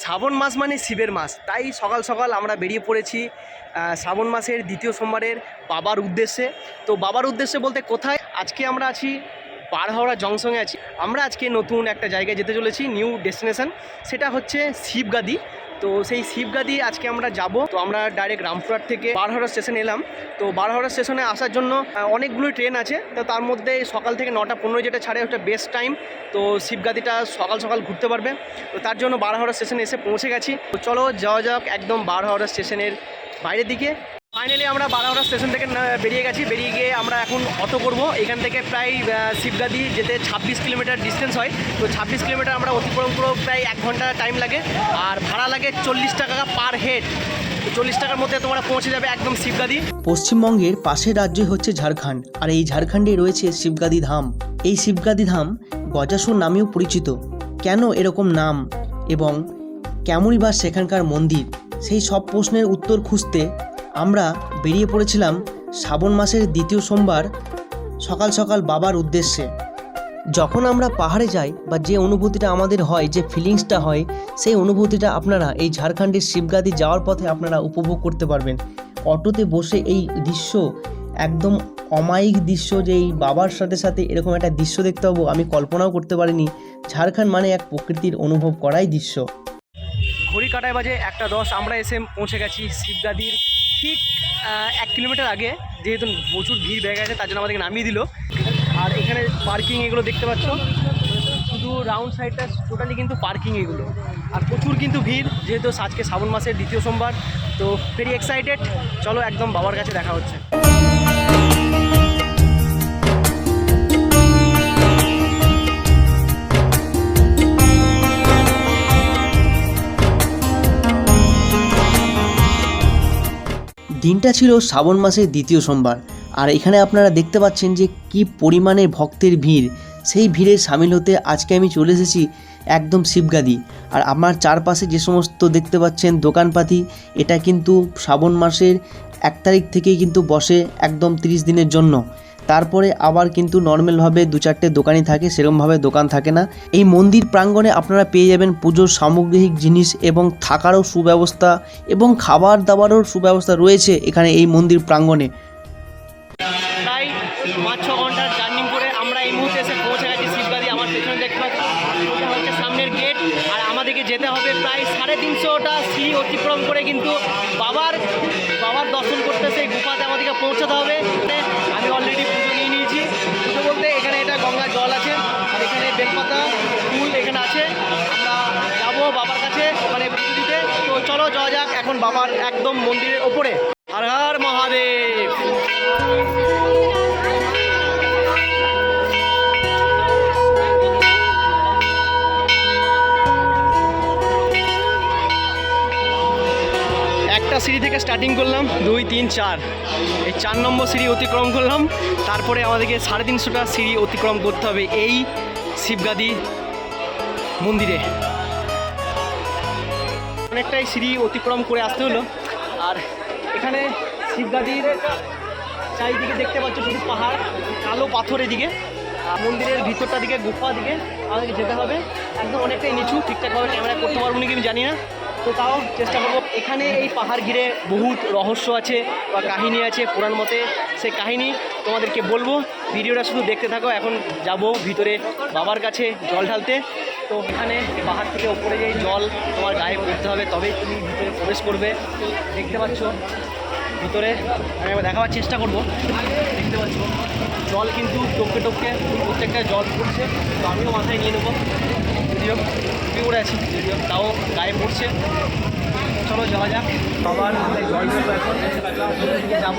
শ্রাবণ মাস মানে শিবের মাস, তাই সকাল সকাল আমরা বেরিয়ে পড়েছি শ্রাবণ মাসের দ্বিতীয় সোমবারের বাবার উদ্দেশ্যে। তো বাবার উদ্দেশ্যে বলতে কোথায়? আজকে আমরা আছি পাড়হাওড়া জংশনে আছি। আমরা আজকে নতুন একটা জায়গায় যেতে চলেছি, নিউ ডেস্টিনেশন। সেটা হচ্ছে শিবগাদি। তো সেই শিবগাদি আজকে আমরা যাব। তো আমরা ডাইরেক্ট রামপুরহাট থেকে বারহাওড়া স্টেশন এলাম। তো বারহাওড়া স্টেশনে আসার জন্য অনেকগুলোই অনেকগুলো ট্রেন আছে। তো তার মধ্যে সকাল থেকে নটা পনেরো যেটা ছাড়ে ওটা বেস্ট টাইম তো শিবগাদিটা সকাল সকাল ঘুরতে পারবে। তো তার জন্য বারহাওড়া স্টেশনে এসে পৌঁছে গেছি। তো চলো যাওয়া যাক একদম বারহাওড়া স্টেশনের বাইরের দিকে। ফাইনালি আমরা বারহাওড়া স্টেশন থেকে বেরিয়ে গেছি। বেরিয়ে গিয়ে আমরা এখন অটো করব। এখান থেকে প্রায় শিবগাদি যেতে ছাব্বিশ কিলোমিটার ডিস্টেন্স হয়। তো ছাব্বিশ কিলোমিটার আমরা অতিক্রম করব প্রায় এক ঘণ্টা টাইম লাগে। আর ভাড়া লাগে চল্লিশ টাকা পার হেড চল্লিশ টাকার মধ্যে তোমরা পৌঁছে যাবে একদম শিবগাদি। পশ্চিমবঙ্গের পাশের রাজ্যই হচ্ছে ঝাড়খণ্ড। আর এই ঝাড়খণ্ডে রয়েছে শিবগাদি ধাম। এই শিবগাদি ধাম গজাসুর নামেও পরিচিত। কেন এরকম নাম? এবং কেমনই বা সেখানকার মন্দির? সেই সব প্রশ্নের উত্তর খুঁজতে আমরা বেরিয়ে পড়েছিলাম শ্রাবণ মাসের দ্বিতীয় সোমবার সকাল সকাল বাবার উদ্দেশ্যে। যখন আমরা পাহাড়ে যাই বা যে অনুভূতিটা আমাদের হয়, যে ফিলিংসটা হয়, সেই অনুভূতিটা আপনারা এই ঝাড়খণ্ডের শিবগাদি যাওয়ার পথে আপনারা উপভোগ করতে পারবেন। অটোতে বসে এই দৃশ্য একদম অমায়িক দৃশ্য যে এই বাবার সাথে সাথে এরকম একটা দৃশ্য দেখতে পাবো, আমি কল্পনাও করতে পারিনি। ঝাড়খণ্ড মানে এক প্রকৃতির অনুভব করাই দৃশ্য। ঘড়ি কাটায় বাজে একটা দশ, আমরা এসে পৌঁছে গেছি শিবগাদির ঠিক এক কিলোমিটার আগে যেহেতু প্রচুর ভিড় বেড়ে গেছে, তার জন্য আমাদেরকে নামিয়ে দিল। আর এখানে পার্কিং এগুলো দেখতে পাচ্ছ। শুধু রাউন্ড সাইডটা টোটালি কিন্তু পার্কিং এগুলো। আর প্রচুর কিন্তু ভিড়, যেহেতু আজকে শ্রাবণ মাসের দ্বিতীয় সোমবার, তো ভেরি এক্সাইটেড চলো একদম বাবার কাছে দেখা হচ্ছে। দিনটা ছিল শ্রাবণ মাসের দ্বিতীয় সোমবার। আর এখানে আপনারা দেখতে পাচ্ছেন যে কি পরিমাণে ভক্তের ভিড়। সেই ভিড়ে সামিল হতে আজকে আমি চলে এসেছি একদম শিবগাদি। আর আমার চারপাশে যে সমস্ত দেখতে পাচ্ছেন দোকানপাতি, এটা কিন্তু শ্রাবণ মাসের এক তারিখ থেকেই কিন্তু বসে একদম তিরিশ দিনের জন্য। তারপরে আবার কিন্তু নর্মালভাবে দু চারটে দোকানই থাকে, সেরকমভাবে দোকান থাকে না। এই মন্দির প্রাঙ্গণে আপনারা পেয়ে যাবেন পুজোর সামগ্রিক জিনিস এবং থাকারও সুব্যবস্থা এবং খাবার দাবারও সুব্যবস্থা রয়েছে এখানে এই মন্দির প্রাঙ্গণে। করে কিন্তু বাবার বাবার দর্শন আমাদেরকে পৌঁছাতে হবে। এখন বাবার একদম মন্দিরের ওপরে। হর হর মহাদেব। একটা সিঁড়ি থেকে স্টার্টিং করলাম, দুই, তিন, চার। এই চার নম্বর সিঁড়ি অতিক্রম করলাম। তারপরে আমাদেরকে সাড়ে তিনশোটা সিঁড়ি অতিক্রম করতে হবে এই শিবগাদি মন্দিরে। অনেকটাই সিঁড়ি অতিক্রম করে আসতে হলো। আর এখানে শিবগাদির চারিদিকে দেখতে পাচ্ছ শুধু পাহাড়, কালো পাথর এদিকে। মন্দিরের ভিতরটা দিকে, গুফা দিকে আমাদেরকে যেতে হবে। একদম অনেকটাই নিচু, ঠিকঠাকভাবে ক্যামেরা করতে পারব নাকি আমি জানি না। তো তাও চেষ্টা করব। এখানে এই পাহাড় ঘিরে বহুত রহস্য আছে বা কাহিনী আছে পুরাণ মতে। সেই কাহিনী তোমাদেরকে বলব। ভিডিওটা শুধু দেখতে থাকো, এখন যাব ভিতরে বাবার কাছে জল ঢালতে। তো এখানে পাহাড় থেকে ওপরে যেই জল তোমার গায়ে পড়তে হবে, তবেই তুমি ভিতরে প্রবেশ করবে। দেখতে পাচ্ছ, ভিতরে আমি একবার দেখাবার চেষ্টা করব। দেখতে পাচ্ছ, জল কিন্তু টপকে টপকে প্রত্যেকটা জল পড়ছে। তো আমিও মাথায় নিয়ে নেব। যদিও টুপি উড়ে আছি, যদিও তাও গায়ে পড়ছে। চলো যাওয়া যাক। বাবার মাথায় জল এখন যাব।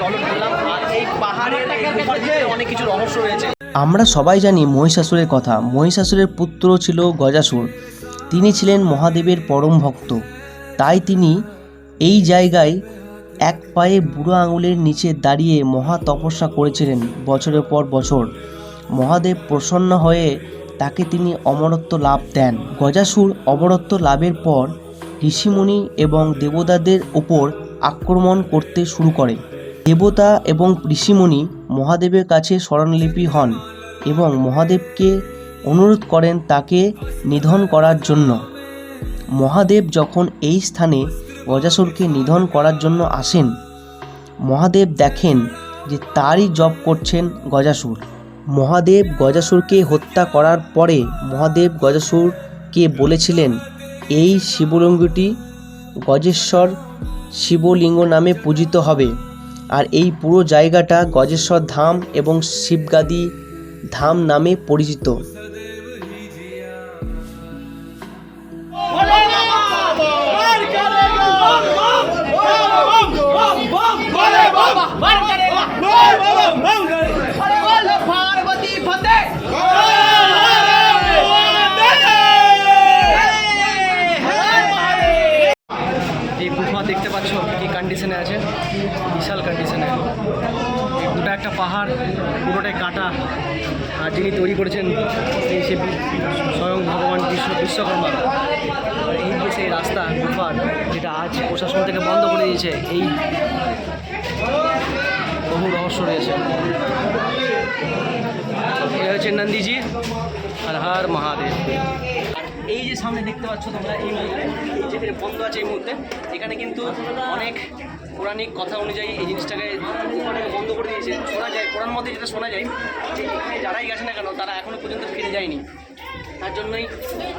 জল ঢাললাম আর এই পাহাড়ের এই গুহার ভিতরে অনেক কিছু রহস্য রয়েছে। আমরা সবাই জানি মহিষাসুরের কথা। মহিষাসুরের পুত্র ছিল গজাসুর। তিনি ছিলেন মহাদেবের পরম ভক্ত। তাই তিনি এই জায়গায় এক পায়ে বুড়ো আঙুলের নিচে দাঁড়িয়ে মহা তপস্যা করেছিলেন বছরের পর বছর। মহাদেব প্রসন্ন হয়ে তাকে তিনি অমরত্ব লাভ দেন। গজাসুর অমরত্ব লাভের পর ঋষিমুনি এবং দেবতাদের ওপর আক্রমণ করতে শুরু করে। দেবতা এবং ঋষিমুনি মহাদেবের কাছে স্মরণলিপি হন এবং মহাদেবকে অনুরোধ করেন তাকে নিধন করার জন্য। মহাদেব যখন এই স্থানে গজাসুরকে নিধন করার জন্য আসেন, মহাদেব দেখেন যে তারই জপ করছেন গজাসুর। মহাদেব গজাসুরকে হত্যা করার পরে মহাদেব গজাসুরকে বলেছিলেন, এই শিবলিঙ্গটি গজেশ্বর শিবলিঙ্গ নামে পূজিত হবে। আর এই পুরো জায়গাটা গজেশ্বর ধাম এবং শিবগাদি ধাম নামে পরিচিত। আর যিনি তৈরি করেছেন এই সে স্বয়ং ভগবান বিশ্ব বিশ্বকর্মা। এই যে সেই রাস্তা গুফার যেটা আজ প্রশাসন থেকে বন্ধ করে দিয়েছে, এই বহু রহস্য রয়েছে। এই হচ্ছে নন্দীজি আর হর মহাদেব। এই যে সামনে দেখতে পাচ্ছ তোমরা, এই মুহূর্তে, যেখানে বন্ধ আছে এই মুহূর্তে, এখানে কিন্তু অনেক পৌরাণিক কথা অনুযায়ী এই জিনিসটাকে বন্ধ করে দিয়েছে। শোনা যায়, কোরআন মধ্যে যেটা শোনা যায়, যে এখানে যারাই গেছে না কেন, তারা এখনও পর্যন্ত ফিরে যায়নি। তার জন্যই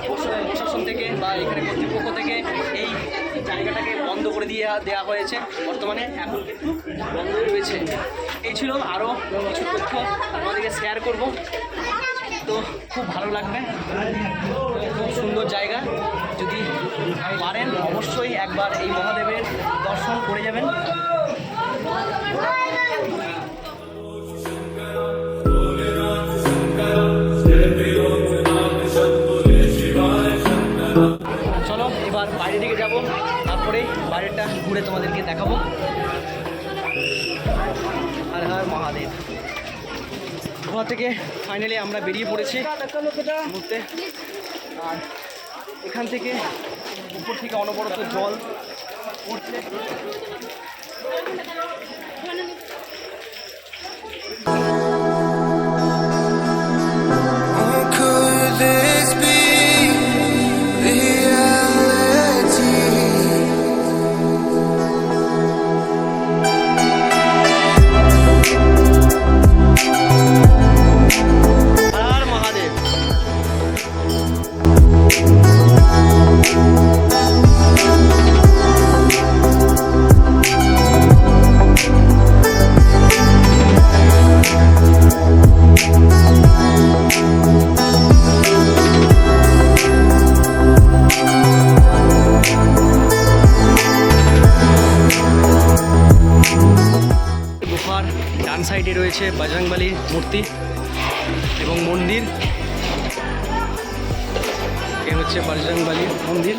প্রশা- প্রশাসন থেকে বা এখানে কর্তৃপক্ষ থেকে এই জায়গাটাকে বন্ধ করে দিয়ে দেওয়া হয়েছে। বর্তমানে এখন কিন্তু বন্ধই রয়েছে। এই ছিল আরও কিছু তথ্য। আমাদেরকে শেয়ার করব। তো খুব ভালো লাগবে। খুব সুন্দর জায়গা। যদি পারেন, অবশ্যই একবার এই মহাদেবের দর্শন করে যাবেন। চলো, এবার বাইরের দিকে যাব। তারপরে বাইরেটা ঘুরে তোমাদেরকে দেখাবো। আর হর মহাদেব। গোয়া থেকে ফাইনালি আমরা বেরিয়ে পড়েছি ঘুরতে আর এখান থেকে উপর থেকে অনবরত জল পড়ছে ডান সাইডে রয়েছে বজরংবলী মূর্তি এবং মন্দির। এ হচ্ছে বজরংবলী মন্দির।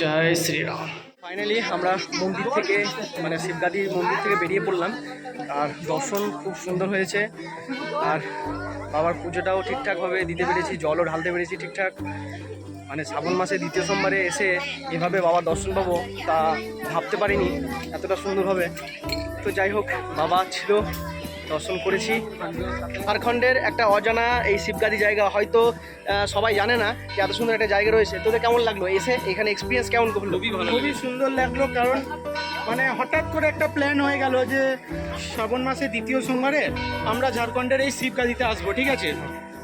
জয় শ্রীরাম। ফাইনালি আমরা মন্দির থেকে মানে শিবগাদির মন্দির থেকে বেরিয়ে পড়লাম। আর দর্শন খুব সুন্দর হয়েছে। আর বাবার পুজোটাও ঠিকঠাকভাবে দিতে পেরেছি জলও ঢালতে পেরেছি ঠিকঠাক। মানে শ্রাবণ মাসে দ্বিতীয় সোমবারে এসে এভাবে বাবার দর্শন পাবো তা ভাবতে পারিনি এতটা সুন্দর হবে তো যাই হোক বাবা ছিল দর্শন করেছি। ঝাড়খণ্ডের একটা অজানা এই শিবগাদি জায়গা হয়তো সবাই জানে না যে এত সুন্দর একটা জায়গা রয়েছে। তোদের কেমন লাগল? এসে এখানে এক্সপিরিয়েন্স কেমন করল? খুবই সুন্দর লাগল কারণ মানে হঠাৎ করে একটা প্ল্যান হয়ে গেল যে শ্রাবণ মাসে দ্বিতীয় সোমবারে আমরা ঝাড়খণ্ডের এই শিবগাদিতে আসব ঠিক আছে?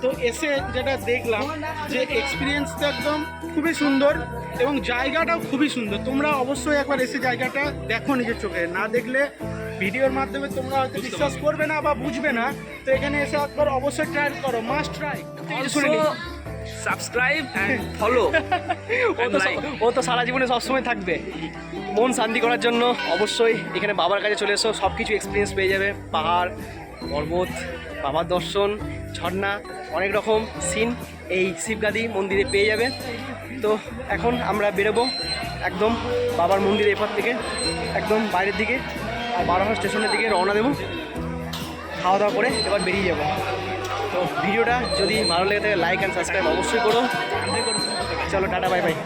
তো এসে যেটা দেখলাম যে এক্সপিরিয়েন্সটা একদম খুবই সুন্দর এবং জায়গাটাও খুবই সুন্দর। তোমরা অবশ্যই একবার এসে জায়গাটা দেখো নিজের চোখে। না দেখলে ভিডিওর মাধ্যমে তোমরা হয়তো বিশ্বাস করবে না বা বুঝবে না। তো এখানে এসে একবার অবশ্যই ট্রাই করো must try. Subscribe and follow ও তো সারা জীবনে সবসময় থাকবে। মন শান্তি করার জন্য অবশ্যই এখানে বাবার কাছে চলে এসো সব কিছু এক্সপিরিয়েন্স পেয়ে যাবে। পাহাড়, পর্বত, বাবার দর্শন, ঝর্ণা, অনেক রকম সিন এই শিবগাদি মন্দিরে পেয়ে যাবে। তো এখন আমরা বেরোবো একদম বাবার মন্দিরের এপার থেকে, একদম বাইরের দিকে, আর বারোহাট স্টেশনের দিকে রওনা দেবো। খাওয়া দাওয়া করে এবার বেরিয়ে যাব। তো ভিডিওটা যদি ভালো লেগে থাকে লাইক অ্যান্ড সাবস্ক্রাইব অবশ্যই করো। চলো, টাটা বাই বাই